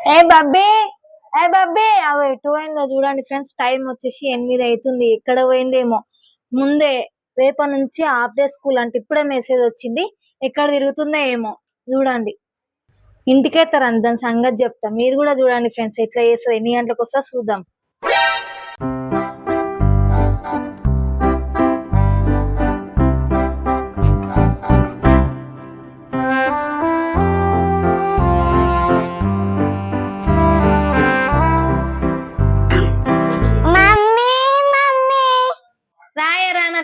ఏ బబ్బీ ఏ బబ్బీ? అవి ఎటు పోయిందో చూడండి ఫ్రెండ్స్ టైం వచ్చేసి ఎనిమిది అవుతుంది ఎక్కడ పోయిందేమో? ముందే రేపటి నుంచి హాఫ్ డే స్కూల్ అంటే ఇప్పుడే మెసేజ్ వచ్చింది. ఎక్కడ తిరుగుతుందో ఏమో? చూడండి. ఇంటికే తరండి దాని సంగతి చెప్తాం. మీరు కూడా చూడండి ఫ్రెండ్స్ ఎట్లా చేస్తారు? ఎన్ని గంటలకు వస్తా చూద్దాం.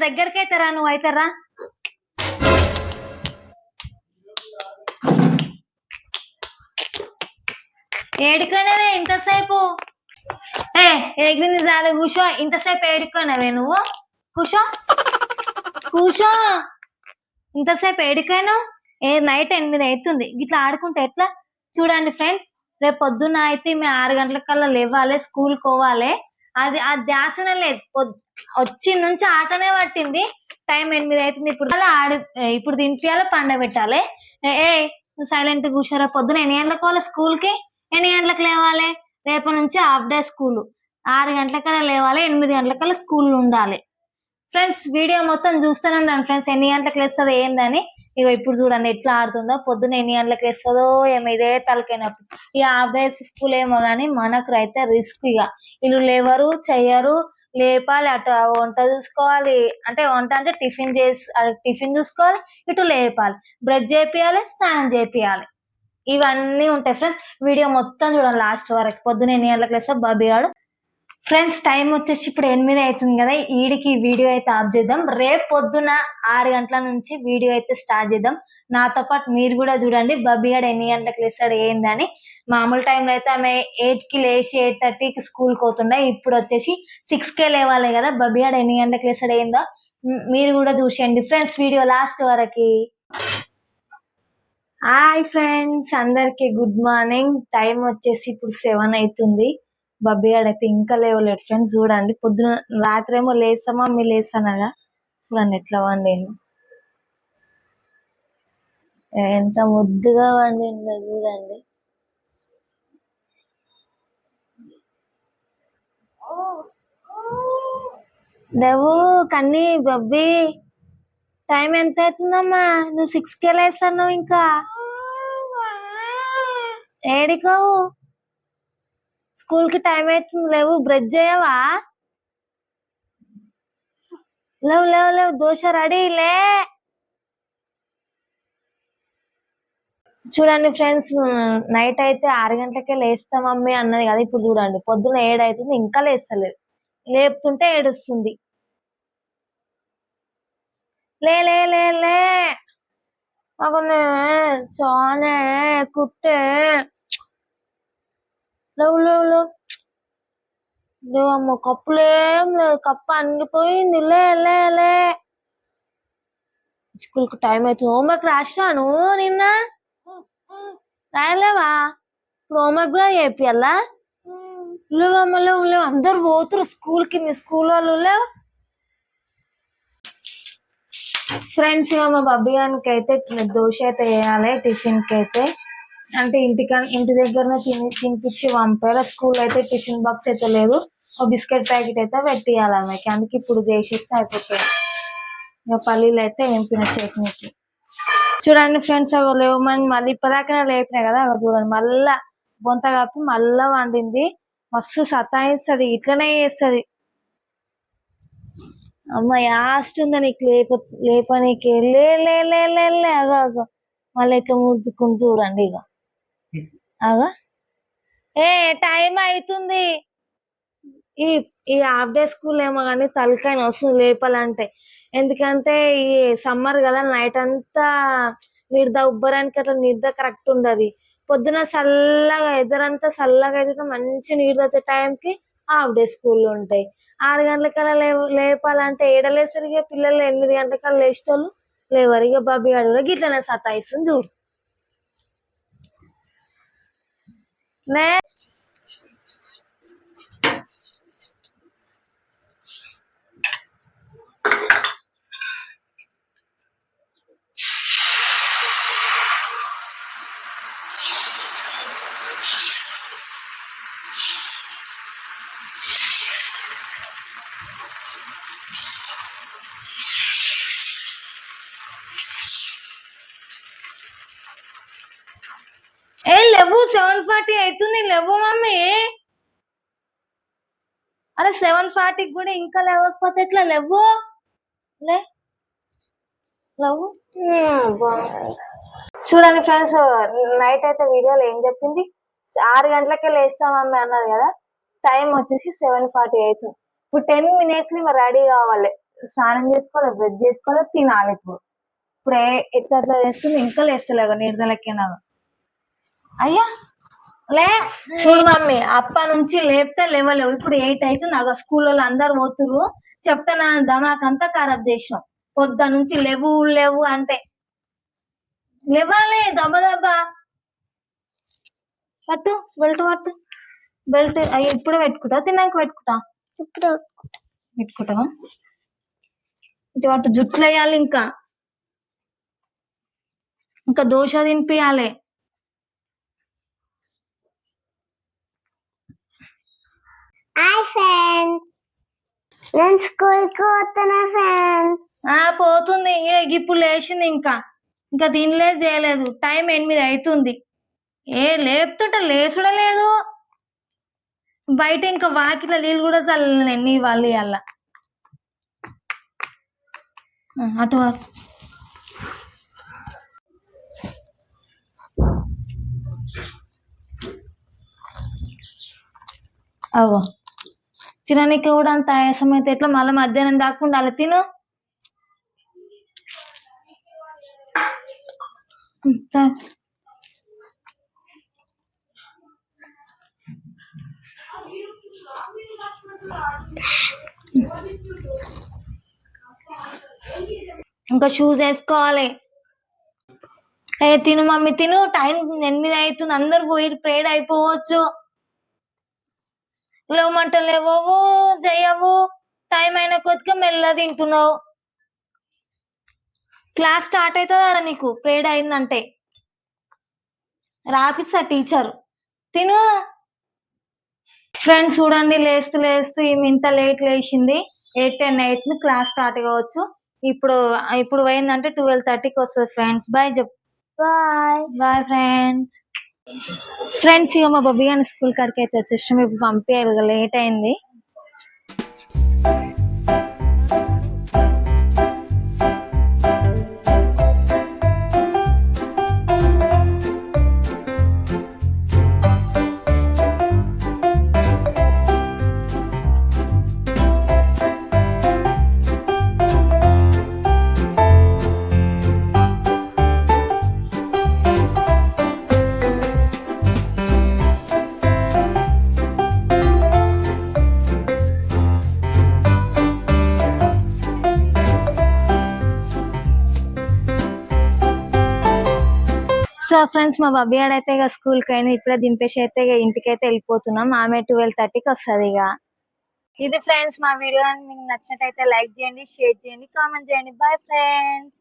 దగ్గరికి అయితే రా నువ్వు అవుతారా రా. ఏడుకోనవే ఇంతసేపు? ఏ ఎగిరింది చాలు కూర్చో. ఇంతసేపు ఏడుకోనవే నువ్వు? కూర్చో. కూర్చో. ఇంతసేపు ఏడుకాను? ఏ నైట్ ఎనిమిది అవుతుంది. ఇట్లా ఆడుకుంటే ఎట్లా? చూడండి ఫ్రెండ్స్ రేపు పొద్దున్న అయితే మేము ఆరు గంటల కల్లా లేవాలి స్కూల్ పోవాలి. అది ఆ ధ్యాసన లేదు. వచ్చి నుంచి ఆటనే పట్టింది. టైం ఎనిమిది అవుతుంది. ఇప్పుడు అలా ఆడి ఇప్పుడు తినిపించాలి పండ పెట్టాలి. ఏ నువ్వు సైలెంట్ కూర్చోరా పొద్దున? ఎన్ని గంటలకు పోవాలి స్కూల్కి ఎన్ని గంటలకు లేవాలి? రేపు నుంచి హాఫ్ డే స్కూల్. ఆరు గంటలకల్లా లేవాలి. ఎనిమిది గంటలకల్లా స్కూల్ ఉండాలి. ఫ్రెండ్స్ వీడియో మొత్తం చూస్తూనే ఉన్నాను ఫ్రెండ్స్ ఎన్ని గంటలకు లేస్తుంది ఏందని. ఇగో ఇప్పుడు చూడండి ఎట్లా ఆడుతుందో. పొద్దున ఎన్ని గంటలకు వేస్తుందో ఏమో ఇదే తలకైనప్పుడు ఇక హాఫ్ స్కూల్ ఏమో కానీ మనకు అయితే రిస్క్ ఇక వీళ్ళు లేవరు చెయ్యరు లేపాలి అటు వంట చూసుకోవాలి. అంటే వంట అంటే టిఫిన్ చేసి టిఫిన్ చూసుకోవాలి ఇటు లేపాలి. బ్రష్ చేపియాలి స్నానం చేపియాలి. ఇవన్నీ ఉంటాయి ఫ్రెండ్స్. వీడియో మొత్తం చూడండి లాస్ట్ వరకు. పొద్దున ఎన్ని గంటలకు వేస్తే బాబీ గాడు ఫ్రెండ్స్ టైం వచ్చేసి ఇప్పుడు ఎనిమిది అవుతుంది కదా. ఈడికి వీడియో అయితే ఆఫ్ చేద్దాం. రేపు పొద్దున ఆరు గంటల నుంచి వీడియో అయితే స్టార్ట్ చేద్దాం. నాతో పాటు మీరు కూడా చూడండి. బబ్బిగాడు ఎన్ని గంటలకు లేస్తాడు ఏందని మామూలు టైంలో అయితే ఆమె ఎయిట్కి లేచి ఎయిట్ థర్టీకి స్కూల్కి పోతుండే. ఇప్పుడు వచ్చేసి సిక్స్ కే లేవాలి కదా. బబ్బిగాడు ఎన్ని గంటలకు లేస్తాడు ఏందో మీరు కూడా చూసేయండి. ఫ్రెండ్స్ వీడియో లాస్ట్ వరకు. హాయ్ ఫ్రెండ్స్ అందరికి గుడ్ మార్నింగ్. టైం వచ్చేసి ఇప్పుడు సెవెన్ అవుతుంది. బబ్బీ ఆడైతే అయితే ఇంకా లేవలేడు ఫ్రెండ్స్ చూడండి. పొద్దున రాత్రి ఏమో లేస్తామా? మీరు లేస్తానగా. చూడండి ఎట్లా వండిండు. ఎంత ముద్దుగా వండిండో చూడండి. దేవు కన్నీ బబ్బీ టైం ఎంత అవుతుందమ్మా? నువ్వు సిక్స్ కే లేస్తాను ఇంకా. ఏడికోవు? స్కూల్కి టైం అవుతుంది లేవు బ్రష్ చేయవా? లేవు లేవు లేవు దోశ రెడీ లే. చూడండి ఫ్రెండ్స్ నైట్ అయితే ఆరు గంటలకే లేస్తాం మమ్మీ అన్నది కదా ఇప్పుడు చూడండి. పొద్దున ఏడు అవుతుంది ఇంకా లేస్తలేదు. లేపుతుంటే ఏడుస్తుంది. లే లే లే లే. మగనే చానే కుట్టే. లవ్ లేవు లేవు. అమ్మ కప్పులేం లేదు. కప్పు అణిగిపోయింది. లే లే లే. స్కూల్కు టైం అవుతుంది హోంవర్క్ రాశాను నిన్న. రాయలేవా? ఇప్పుడు హోంవర్క్ కూడా చేపియాలా? లేవమ్మ లేవు లేవు. అందరు పోతురు స్కూల్కి మీ స్కూల్ వాళ్ళు లేవు. ఫ్రెండ్స్ ఇక మా బబ్బీ గారికి అయితే దోశ అయితే వేయాలి టిఫిన్కి అయితే అంటే ఇంటిక ఇంటి దగ్గరనే తిని తినిపించి పంపారు. స్కూల్ అయితే టిఫిన్ బాక్స్ అయితే లేదు. ఒక బిస్కెట్ ప్యాకెట్ అయితే పెట్టియాలి ఆమెకి. అందుకే ఇప్పుడు చేసిస్తే అయిపోతుంది ఇక పల్లీలు అయితే ఎంపిన చట్నీకి. చూడండి ఫ్రెండ్స్ అవి లేవమని మళ్ళీ ఇప్పటిదాకా లేపినాయి కదా? అవి చూడండి మళ్ళా బొంత కాపి మళ్ళా వండింది. మస్తు సతాయిస్తుంది. ఇట్లనే చేస్తుంది. అమ్మ యాస్ట్ ఉందా నీకు? లేప లేపనీకి. లే లే లే లే అగో అగో. మళ్ళీ ఇట్లా ముద్దుకుని చూడండి ఇక అగా ఏ టైం అవుతుంది ఈ ఈ హాఫ్ డే స్కూల్ ఏమో కానీ తలకాయని వస్తుంది లేపాలంటే. ఎందుకంటే ఈ సమ్మర్ కదా నైట్ అంతా నిద్ర ఉబ్బరానికి అట్లా నిద్ర కరెక్ట్ ఉండదు. పొద్దున చల్లగా ఎదురంతా చల్లగా అయితే మంచి నీళ్ళు వచ్చే టైంకి హాఫ్ డే స్కూల్ ఉంటాయి. ఆరు గంటలకల్లా లే లేపాలంటే ఏడలేసరిగా పిల్లలు ఎనిమిది గంటలకల్లా లేచేటోళ్ళు లేవరు ఇక బాబీ గారు కూడా గిట్లనే సతాయిస్తుంది చూడు. né? లేవు సెవెన్ ఫార్టీ అవుతుంది లేవు మమ్మీ. అరే సెవెన్ ఫార్టీకి కూడా ఇంకా లేవకపోతే ఎట్లా? లేవు? లే. లేవు? చూడండి ఫ్రెండ్స్ నైట్ అయితే వీడియోలో ఏం చెప్పింది? ఆరు గంటలకే లేస్తాం మమ్మీ అన్నది కదా? టైం వచ్చేసి సెవెన్ ఫార్టీ అవుతుంది. ఇప్పుడు టెన్ మినిట్స్లో రెడీ కావాలి. స్నానం చేసుకోవాలి బ్రెడ్ చేసుకోవాలి తినాలి ఇప్పుడు. ఇప్పుడు ఎట్లా చేస్తుంది ఇంకా లేస్తలేదు నిర్దలకేనా అయ్యా లే చూడు మమ్మీ అప్ప నుంచి లేపితే లేవలేవు. ఇప్పుడు ఎయిట్ అవుతుంది నాకు స్కూల్లో అందరు పోతురు చెప్తే నా దమాకంతా ఖరాబ్ చేసినాం పొద్దు నుంచి లేవు లేవు అంటే. లేవాలి దెబ్బ దెబ్బ. పట్టు బెల్ట్ పట్టు. బెల్ట్ అయ్యి ఇప్పుడే పెట్టుకుంటా తిన్నాక పెట్టుకుంటా. ఇప్పుడు పెట్టుకుంటావా? ఇటు అటు జుట్లు వేయాలి ఇంకా. ఇంకా దోశ తినిపియాలి హాయ్ ఫ్రెండ్స్ నేను స్కూల్కి పోతున్నా ఫ్రెండ్స్ ఆ పోతుంది. ఏ ఇప్పుడు లేచింది ఇంకా. ఇంకా తినలేదు చేయలేదు. టైం ఎనిమిది అవుతుంది ఏ లేపుతుంటే లేచుడ లేదు బయట ఇంకా వాకిట్లో నీళ్ళు కూడా చల్లలేదు నీ వాళ్ళు అలా అటు అవో తినడానికి కూడా అంత ఆయాసం అయితే ఎట్లా? మళ్ళీ మధ్యాహ్నం దాకా ఉండాలి. తిను. ఇంకా షూస్ వేసుకోవాలి. ఏ తిను మమ్మీ తిను. టైం ఎనిమిది అవుతుంది. అందరు పోయి ప్రేడ్ అయిపోవచ్చు. లేవమంట లేవవు చేయవు టైం అయిన కొద్దిగా మెల్ల తింటున్నావు. క్లాస్ స్టార్ట్ అవుతుంది ఆడ నీకు ప్రేడ్ అయిందంటే. రాపిస్తా టీచర్ తిను. ఫ్రెండ్స్ చూడండి లేస్తూ లేస్తూ ఈమె ఇంత లేట్ లేచింది. Eight ten eight class start కావచ్చు. ఇప్పుడు ఇప్పుడు పోయిందంటే ట్వెల్వ్ థర్టీకి వస్తుంది ఫ్రెండ్స్ బాయ్ చెప్. బాయ్ బాయ్ ఫ్రెండ్స్ ఫ్రెండ్స్ ఇక మా బబ్బీ గారిని స్కూల్ కాడికి అయితే వచ్చేసాం ఇప్పుడు పంపించాలి లేట్ అయింది. సో ఫ్రెండ్స్ మా బబ్బీ అయితే ఇక స్కూల్కి అయినా ఇప్పుడే దింపేసి అయితే ఇక ఇంటికి అయితే వెళ్ళిపోతున్నాం. ఆమె ట్వెల్వ్ థర్టీకి వస్తుంది ఇక ఇది ఫ్రెండ్స్ మా వీడియో మీకు నచ్చినట్టయితే లైక్ చేయండి షేర్ చేయండి కామెంట్ చేయండి. Bye friends